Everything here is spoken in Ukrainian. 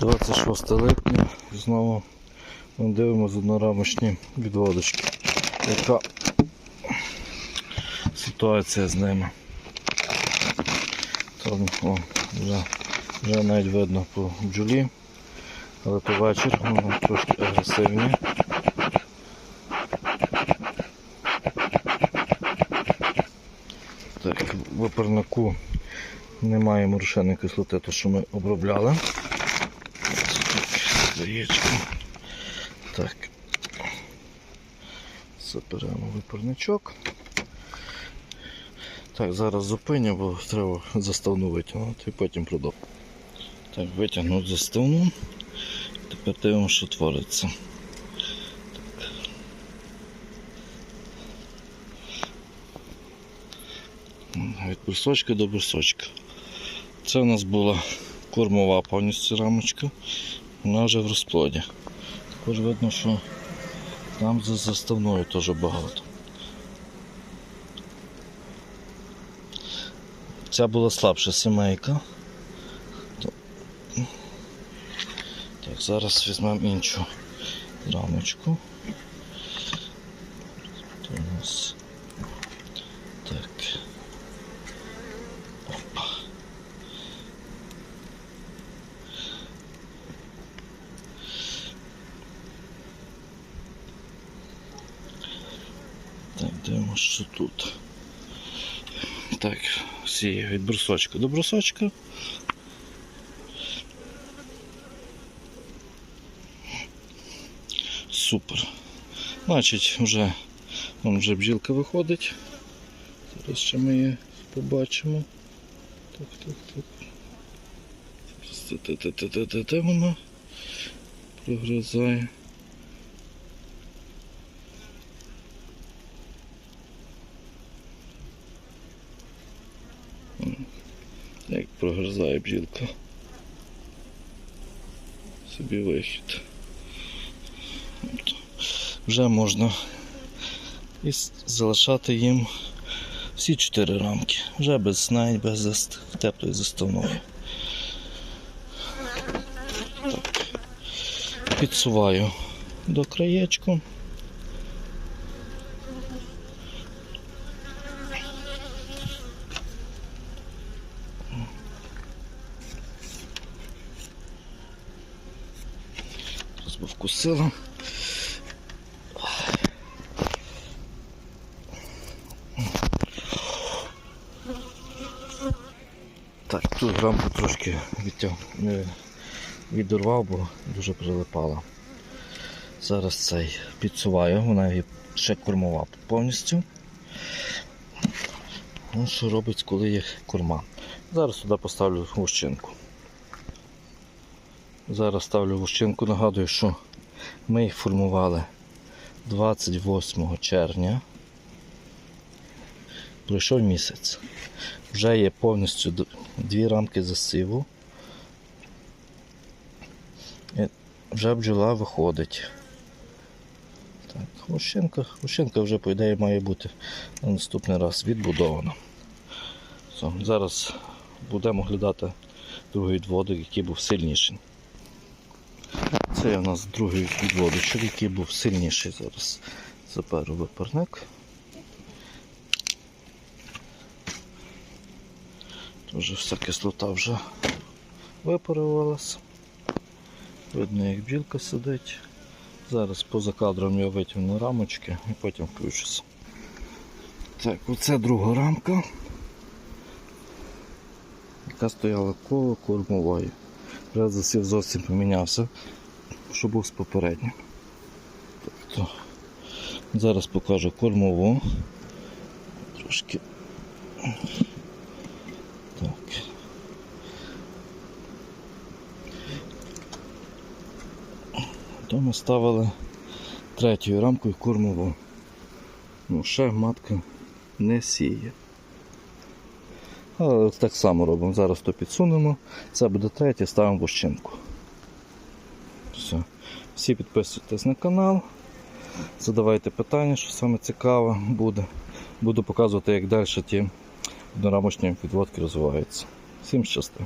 26 липня. Знову ми дивимося однорамочні відводочки. Яка ситуація з ними? Там, о, вже, вже навіть видно по бджолі, але то вечір вони трошки агресивні. Так, в опернику немає морошеної кислоти, то що ми обробляли. Яєчко. Так. Заберемо випарничок. Так, зараз зупиню, бо треба заставну витягнути і потім продовжу. Так, витягнув заставну. Тепер дивимося, що твориться. Так. Від брусочка до брусочка. Це у нас була кормова повністю рамочка. Вона вже в розплоді. Також видно, що там за заставною теж багато. Ця була слабша сімейка. Так, зараз візьмемо іншу рамочку. Тут у нас так. Опа. Так, дивимося, що тут. Так, всі від брусочка до брусочка. Супер. Значить, вже, вон вже бджілка виходить. Зараз ще ми її побачимо. Так, так, так. Де вона прогризає. Як прогризає бджілка. Собі вихід. Вже можна і залишати їм всі чотири рамки. Вже без снань, без заст... теплої заставної. Так. Підсуваю до краєчку. Би вкусила. Так, тут рамку трошки е, відірвав, бо дуже прилипала. Зараз цей підсуваю, вона її ще кормова повністю. Ну, що робить, коли є корма. Зараз сюди поставлю гущинку. Зараз ставлю гущинку, нагадую, що ми їх формували 28 червня. Пройшов місяць. Вже є повністю дві рамки засиву. І Вже бджола виходить. Так, гущинка, гущинка вже, по ідеї, має бути на наступний раз відбудована. Зараз будемо глядати другий відводок, який був сильніший. Це у нас другий відводочок, який був сильніший зараз. Заберу випарник. Тоже вся кислота вже випарувалася. Видно, як бджілка сидить. Зараз поза кадром я витягну рамочки і потім включуся. Так, оце друга рамка, яка стояла коло кормової. Вже засів зовсім помінявся, що був з попереднім. Тобто, зараз покажу кормову. Трошки. Так. То ми ставили третьою рамкою кормову. Ну, ще матка не сіє. Але так само робимо. Зараз то підсунемо. Це буде третє, ставимо вощинку. Все. Всі підписуйтесь на канал. Задавайте питання, що саме цікаве буде. Буду показувати, як далі ті однорамочні підводки розвиваються. Всім щасти!